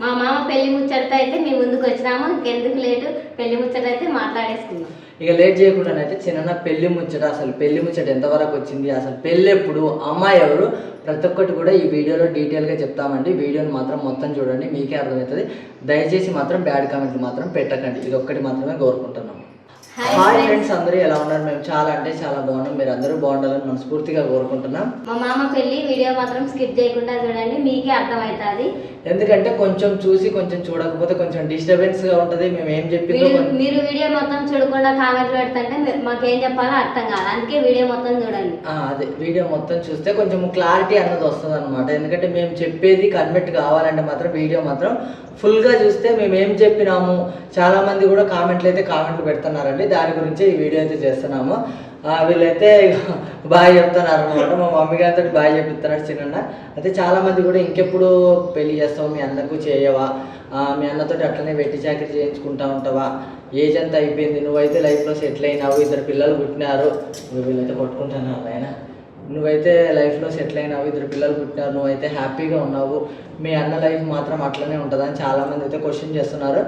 మా మామ పెళ్ళి ముచ్చటతో అయితే మీ ముందుకు వచ్చినాము ఇంకెందుకు లేటు? పెళ్ళి ముచ్చట అయితే మాట్లాడేసుకుందాం. ఇక లేట్ చేయకుండానైతే చిన్న పెళ్ళి ముచ్చట అసలు పెళ్ళి ముచ్చట ఎంతవరకు వచ్చింది అసలు పెళ్ళి ఎప్పుడు అమ్మాయి ఎవరు ప్రతి ఒక్కటి కూడా ఈ వీడియోలో డీటెయిల్గా చెప్తామండి. వీడియోని మాత్రం మొత్తం చూడండి మీకే అర్థమవుతుంది. దయచేసి మాత్రం బ్యాడ్ కామెంట్లు మాత్రం పెట్టకండి. ఇది ఒక్కటి మాత్రమే కోరుకుంటున్నాము. Hi friends. అందరూ ఎలా ఉన్నారు? మేము చాలా అంటే చాలా బాగున్నాం. మీరు అందరూ బాగుండాలని మనస్ఫూర్తిగా కోరుకుంటున్నాం. మా మామ పెళ్ళి వీడియో మాత్రం స్కిప్ చేయకుండా చూడండి మీకే అర్థమవుతుంది. ఎందుకంటే కొంచెం చూసి కొంచెం చూడకపోతే కొంచెం డిస్టర్బెన్స్గా ఉంటది. మేము ఏం చెప్పిందో మీరు వీడియో మొత్తం చూడకుండా కామెంట్లు పెడుతుంటే మాకేం చెప్పాలో అర్థం కాదు. అందుకే వీడియో మొత్తం చూడండి. అదే. వీడియో మొత్తం చూస్తే కొంచెం క్లారిటీ అన్నది వస్తుంది అనమాట ఎందుకంటే మేము చెప్పేది కన్వర్ట్ కావాలంటే మాత్రం వీడియో మాత్రం ఫుల్గా చూస్తే మేము ఏం చెప్పినాము? చాలా మంది కూడా కామెంట్లు అయితే కామెంట్లు పెడుతున్నారండి. దాని గురించి ఈ వీడియో అయితే చేస్తున్నాము. వీళ్ళైతే బాగా చెప్తున్నారు అనమాట మా మమ్మీ గారితో బాగా చెప్తున్నారు చిన్న అయితే చాలా మంది కూడా ఇంకెప్పుడు పెళ్ళి చేస్తావు మీ అన్నకు చేయవా? మీ అన్నతో అట్లనే వెట్టి చాకరీ చేయించుకుంటా ఉంటావా? ఏజ్ అంతా అయిపోయింది నువ్వైతే లైఫ్లో సెటిల్ అయినావు ఇద్దరు పిల్లలు పుట్టినారు. నువ్వు వీళ్ళైతే కొట్టుకుంటున్నావు ఆయన నువ్వైతే లైఫ్లో సెటిల్ అయినావు ఇద్దరు పిల్లలు పుట్టినారు నువ్వైతే హ్యాపీగా ఉన్నావు. మీ అన్న లైఫ్ మాత్రం అట్లనే ఉంటుందని చాలామంది అయితే క్వశ్చన్ చేస్తున్నారు.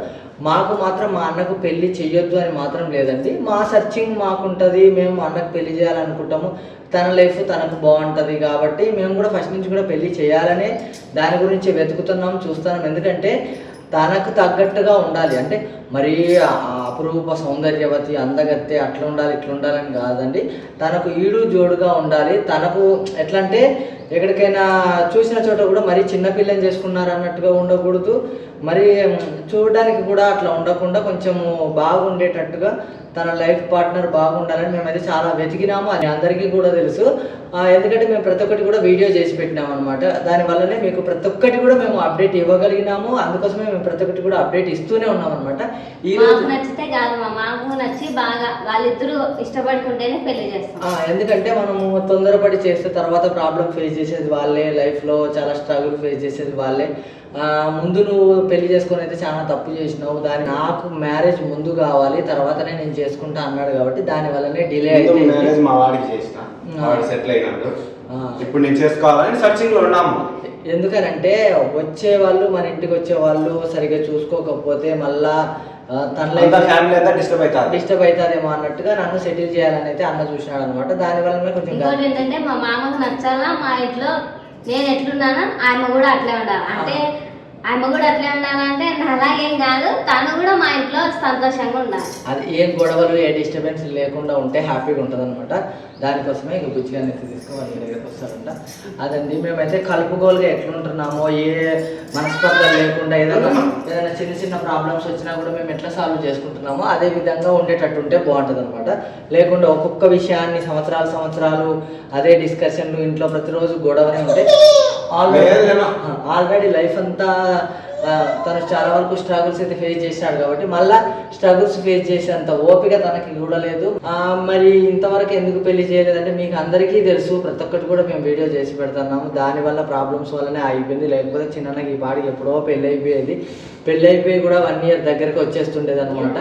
మాకు మాత్రం మా అన్నకు పెళ్ళి చెయ్యొద్దు అని మాత్రం లేదండి. మా సర్చింగ్ మాకుంటుంది మేము మా అన్నకు పెళ్ళి చేయాలనుకుంటాము. తన లైఫ్ తనకు బాగుంటుంది కాబట్టి మేము కూడా ఫస్ట్ నుంచి కూడా పెళ్ళి చేయాలనే దాని గురించి వెతుకుతున్నాం చూస్తున్నాం. ఎందుకంటే తనకు తగ్గట్టుగా ఉండాలి. అంటే మరీ అపురూప సౌందర్యవతి అందగత్తె అట్లా ఉండాలి ఇట్లా ఉండాలని కాదండి. తనకు ఈడు జోడుగా ఉండాలి. తనకు ఎట్లా అంటే ఎక్కడికైనా చూసిన చోట కూడా మరీ చిన్నపిల్లని చేసుకున్నారు అన్నట్టుగా ఉండకూడదు. మరి చూడడానికి కూడా అట్లా ఉండకుండా కొంచెము బాగుండేటట్టుగా తన లైఫ్ పార్ట్నర్ బాగుండాలని మేమైతే చాలా వెతికినాము. అది అందరికీ కూడా తెలుసు. ఎందుకంటే మేము ప్రతి ఒక్కటి కూడా వీడియో చేసి పెట్టినాం అనమాట దానివల్లనే మీకు ప్రతి ఒక్కటి కూడా మేము అప్డేట్ ఇవ్వగలిగినాము. అందుకోసమే మేము ప్రతి ఒక్కటి కూడా అప్డేట్ ఇస్తూనే ఉన్నాం అనమాట ఈ రోజు నచ్చితే కాదు మాకు నచ్చి బాగా వాళ్ళిద్దరూ ఇష్టపడుకుంటేనే పెళ్ళి చేస్తాం. ఎందుకంటే మనము తొందరపడి చేస్తే తర్వాత ప్రాబ్లం ఫేస్ చేసేది వాళ్ళే లైఫ్లో చాలా స్ట్రగుల్ ఫేస్ చేసేది వాళ్ళే. ముందు నువ్వు పెళ్ళి చేసుకొని అయితే చాలా తప్పు చేసినావు. దాని నాకు మ్యారేజ్ ముందు కావాలి తర్వాతనే నేను చేసుకుంటా అన్నాడు కాబట్టి దాని వల్లనే డిలే ముందు అయితే మ్యారేజ్ మా వాడికి చేసిన. వాడు సెటిల్ అయినాడు. ఆ. ఇప్పుడు నేను చేసుకోవాలని సర్చింగ్లో ఉన్నాము. ఎందుకనంటే వచ్చే వాళ్ళు మన ఇంటికి వచ్చే వాళ్ళు సరిగ్గా చూసుకోకపోతే మళ్ళా తన లైఫ్ ఫ్యామిలీ అంతా డిస్టర్బ్ అవుతారు. డిస్టర్బ్ అవుతారేమో అన్నట్టుగా నన్ను సెటిల్ చేయాలని అయితే అన్న చూసినాడు అనమాట దాని వల్లనే కొంచెం ఇంకోటి ఏంటంటే మా మామకు నచ్చాలా? మా ఇంట్లో నేను ఎట్లున్నానో ఆమె కూడా అట్లే ఉండాలి. అంటే ఆమె కూడా అట్లే ఉండాలంటే అలాగేం కాదు. తను కూడా మా ఇంట్లో సంతోషంగా ఉండాలి. అది ఏం గొడవలు ఏ డిస్టర్బెన్స్ లేకుండా ఉంటే హ్యాపీగా ఉంటుంది అనమాట దానికోసమే ఇక బుజ్జిగా నెత్తి తీసుకొని వాళ్ళ దగ్గరికి వస్తారంట. అదండి మేమైతే కలుపుగోలుగా ఎట్లుంటున్నామో ఏ మనస్పర్ధలు లేకుండా ఏదైనా ఏదైనా చిన్న చిన్న ప్రాబ్లమ్స్ వచ్చినా కూడా మేము ఎట్లా సాల్వ్ చేసుకుంటున్నామో అదే విధంగా ఉండేటట్టు ఉంటే బాగుంటుంది అనమాట లేకుండా ఒక్కొక్క విషయాన్ని సంవత్సరాలు సంవత్సరాలు అదే డిస్కషన్లు ఇంట్లో ప్రతిరోజు గొడవనే ఉంటే ఆల్రెడీ. ఆల్రెడీ లైఫ్ అంతా తను చాలా వరకు స్ట్రగుల్స్ అయితే ఫేస్ చేశాడు కాబట్టి మళ్ళా స్ట్రగుల్స్ ఫేస్ చేసేంత ఓపిక తనకి కూడా లేదు. ఆ, మరి ఇంతవరకు ఎందుకు పెళ్ళి చేయలేదంటే మీకు అందరికీ తెలుసు ప్రతి ఒక్కటి కూడా మేము వీడియో చేసి పెడుతున్నాము. దానివల్ల ప్రాబ్లమ్స్ వల్లనే ఆగిపోయింది లేకపోతే చిన్నకి ఈ పాడికి ఎప్పుడో పెళ్ళి అయిపోయేది. పెళ్ళి అయిపోయి కూడా వన్ ఇయర్ దగ్గరికి వచ్చేస్తుండేది అనమాట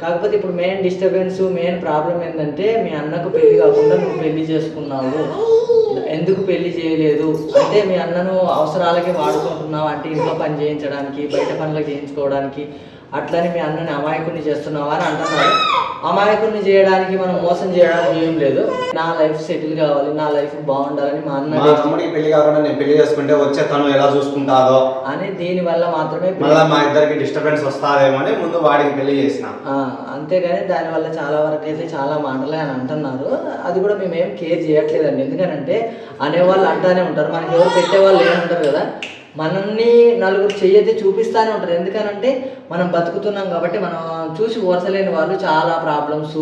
కాకపోతే ఇప్పుడు మెయిన్ డిస్టర్బెన్స్ మెయిన్ ప్రాబ్లం ఏంటంటే మీ అన్నకు పెళ్ళి కాకుండా నువ్వు పెళ్ళి చేసుకున్నావు. ఎందుకు పెళ్ళి చేయలేదు? అంటే మీ అన్నను అవసరాలకి వాడుకుంటున్నావు అంటే ఇంట్లో పని చేయించడానికి బయట పనులు చేయించుకోవడానికి. అట్లని మీ అన్నని అమాయకుని చేస్తున్నావా అని అంటున్నారు అమాయకుని చేయడానికి మనం మోసం చేయడానికి ఏం లేదు. నా లైఫ్ సెటిల్ కావాలి నా లైఫ్ బాగుండాలని మా మా అన్న తమ్ముడికి పెళ్ళి కాకుండా నేను పెళ్ళి చేసుకుంటే వచ్చే తను ఎలా చూసుకుంటాదో అని దీని వల్ల మాత్రమే మళ్ళీ మా ఇద్దరికి డిస్టర్బెన్స్ వస్తాదేమో అని ముందు వాడికి పెళ్ళి చేసిన. అంతేగాని దానివల్ల చాలా వరకు అయితే చాలా మాటలే అని అంటున్నారు. అది కూడా మేము ఏం కేర్ చేయట్లేదండి. ఎందుకనంటే అనేవాళ్ళు అంటానే ఉంటారు. మనకి ఎవరు పెట్టేవాళ్ళు ఏముంటారు కదా. మనల్ని నలుగురు చెయ్యైతే చూపిస్తానే ఉంటారు. ఎందుకనంటే మనం బతుకుతున్నాం కాబట్టి మనం చూసి ఓర్చలేని వాళ్ళు చాలా ప్రాబ్లమ్స్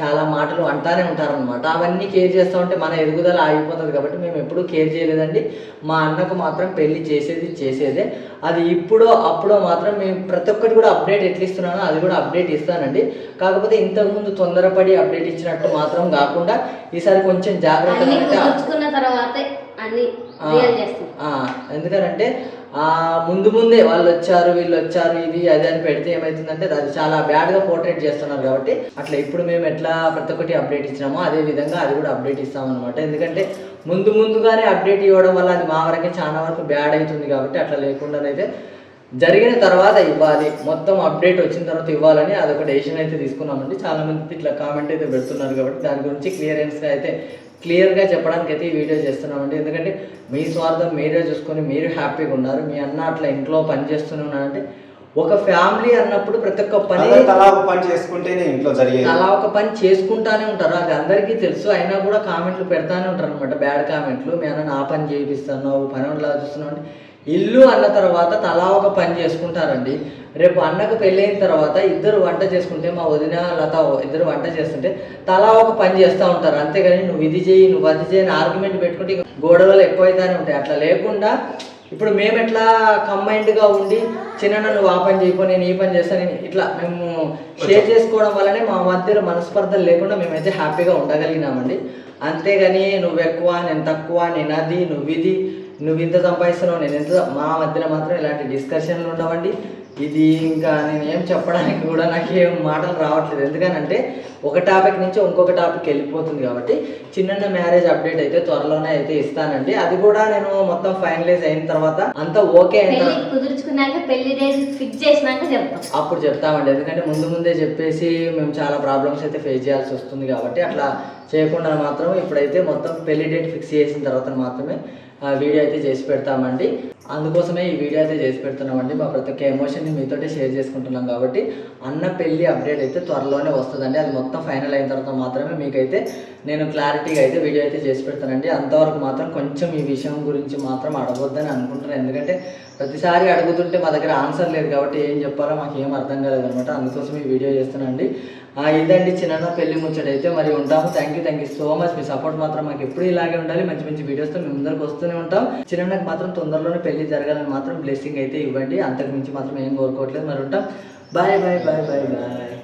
చాలా మాటలు అంటానే ఉంటారనమాట అవన్నీ కేర్ చేస్తూ ఉంటే మన ఎదుగుదల ఆగిపోతుంది కాబట్టి మేము ఎప్పుడూ కేర్ చేయలేదండి. మా అన్నకు మాత్రం పెళ్ళి చేసేది చేసేదే. అది ఇప్పుడో అప్పుడో మాత్రం మేము ప్రతి ఒక్కటి కూడా అప్డేట్ ఎట్లా ఇస్తున్నానో అది కూడా అప్డేట్ ఇస్తానండి. కాకపోతే ఇంతకుముందు తొందరపడి అప్డేట్ ఇచ్చినట్టు మాత్రం కాకుండా ఈసారి కొంచెం జాగ్రత్తగా తర్వాత అన్ని ఆ ముందు ముందే వాళ్ళు వచ్చారు వీళ్ళు వచ్చారు ఇది అది అని పెడితే ఏమవుతుందంటే అది చాలా బ్యాడ్గా పోర్ట్రేట్ చేస్తున్నారు కాబట్టి అట్లా ఇప్పుడు మేము ఎట్లా ప్రతి ఒక్కటి అప్డేట్ ఇచ్చినామో అదే విధంగా అది కూడా అప్డేట్ ఇస్తామన్నమాట ఎందుకంటే ముందు ముందుగానే అప్డేట్ ఇవ్వడం వల్ల అది మా వరకే చాలా వరకు బ్యాడ్ అవుతుంది కాబట్టి అట్లా లేకుండానైతే జరిగిన తర్వాత ఇవ్వాలి. మొత్తం అప్డేట్ వచ్చిన తర్వాత ఇవ్వాలని అదొక డెసిషన్ అయితే తీసుకున్నామండి. చాలా మంది ఇట్లా కామెంట్ అయితే పెడుతున్నారు కాబట్టి దాని గురించి క్లియరెన్స్గా అయితే క్లియర్గా చెప్పడానికి అయితే ఈ వీడియో చేస్తున్నామండి. ఎందుకంటే మీ స్వార్థం మీరే చూసుకొని మీరు హ్యాపీగా ఉన్నారు. మీ అన్న అట్లా ఇంట్లో పని చేస్తూనే ఉన్నారంటే ఒక ఫ్యామిలీ అన్నప్పుడు ప్రతి ఒక్క పని తలా ఒక పని చేసుకుంటేనే ఇంట్లో జరిగేది. అలా ఒక పని చేసుకుంటానే ఉంటారు. అది అందరికీ తెలుసు. అయినా కూడా కామెంట్లు పెడతానే ఉంటారు అనమాట బ్యాడ్ కామెంట్లు. మీ అన్న నా పని చేయిస్తున్నావు పని చూస్తున్నావు అంటే ఇల్లు అన్న తర్వాత తలా ఒక పని చేసుకుంటారండి. రేపు అన్నకు పెళ్ళైన తర్వాత ఇద్దరు వంట చేసుకుంటే మా వదిన లత ఇద్దరు వంట చేస్తుంటే తలా ఒక పని చేస్తూ ఉంటారు. అంతేగాని నువ్వు ఇది చేయి నువ్వు అది చేయి అని ఆర్గ్యుమెంట్ పెట్టుకుంటే గొడవలు ఎక్కువైతేనే ఉంటాయి. అట్లా లేకుండా ఇప్పుడు మేము ఎట్లా కంబైన్డ్గా ఉండి చిన్న నువ్వు ఆ పని చేయకో నేను ఈ పని చేస్తాను నేను ఇట్లా మేము షేర్ చేసుకోవడం వల్లనే మా మధ్యలో మనస్పర్ధలు లేకుండా మేమైతే హ్యాపీగా ఉండగలిగినామండి. అంతేగాని నువ్వు ఎక్కువ నేను తక్కువ నేను అది నువ్వు ఇది నువ్వు ఇంత సంపాదిస్తున్నావు నేను ఎంత మా మధ్యలో మాత్రం ఇలాంటి డిస్కషన్లు ఉండవండి. ఇది ఇంకా నేను ఏం చెప్పడానికి కూడా నాకు ఏం మాటలు రావట్లేదు. ఎందుకనంటే ఒక టాపిక్ నుంచి ఇంకొక టాపిక్ వెళ్ళిపోతుంది కాబట్టి చిన్న మ్యారేజ్ అప్డేట్ అయితే త్వరలోనే అయితే ఇస్తానండి. అది కూడా నేను మొత్తం ఫైనలైజ్ అయిన తర్వాత అంతా ఓకే కుదుర్చుకున్నాక పెళ్ళి డేట్ ఫిక్స్ చేసినాక చెప్తాం. అప్పుడు చెప్తామండి. ఎందుకంటే ముందు ముందే చెప్పేసి మేము చాలా ప్రాబ్లమ్స్ అయితే ఫేస్ చేయాల్సి వస్తుంది కాబట్టి అట్లా చేయకుండా మాత్రం ఇప్పుడైతే మొత్తం పెళ్ళి డేట్ ఫిక్స్ చేసిన తర్వాత మాత్రమే వీడియో అయితే చేసి పెడతామండి. అందుకోసమే ఈ వీడియో అయితే చేసి పెడుతున్నామండి. మా ప్రతి ఒక్క ఎమోషన్ని మీతోటే షేర్ చేసుకుంటున్నాం కాబట్టి అన్న పెళ్ళి అప్డేట్ అయితే త్వరలోనే వస్తుందండి. అది మొత్తం ఫైనల్ అయిన తర్వాత మాత్రమే మీకైతే నేను క్లారిటీగా అయితే వీడియో అయితే చేసి పెడతానండి. అంతవరకు మాత్రం కొంచెం ఈ విషయం గురించి మాత్రం అడగొద్దని అనుకుంటున్నాను. ఎందుకంటే ప్రతిసారి అడుగుతుంటే మా దగ్గర ఆన్సర్ లేదు కాబట్టి ఏం చెప్పాలో మాకు ఏం అర్థం కాలేదు అనమాట అందుకోసం ఈ వీడియో చేస్తున్నానండి ఆ, ఇదండి చిన్న పెళ్ళి ముచ్చట అయితే మరి ఉంటాము. Thank you thank you so much me support మాత్రం మాకు ఎప్పుడు ఇలాగే ఉండాలి. మంచి మంచి వీడియోస్తో మేము ముందరకు వస్తూనే ఉంటాం. చిన్నకి మాత్రం తొందరలోనే పెళ్ళి జరగాలని మాత్రం బ్లెస్సింగ్ అయితే ఇవ్వండి. అంతకు మించి మాత్రం ఏం కోరుకోవట్లేదు. మరి ఉంటాం. Bye bye bye bye bye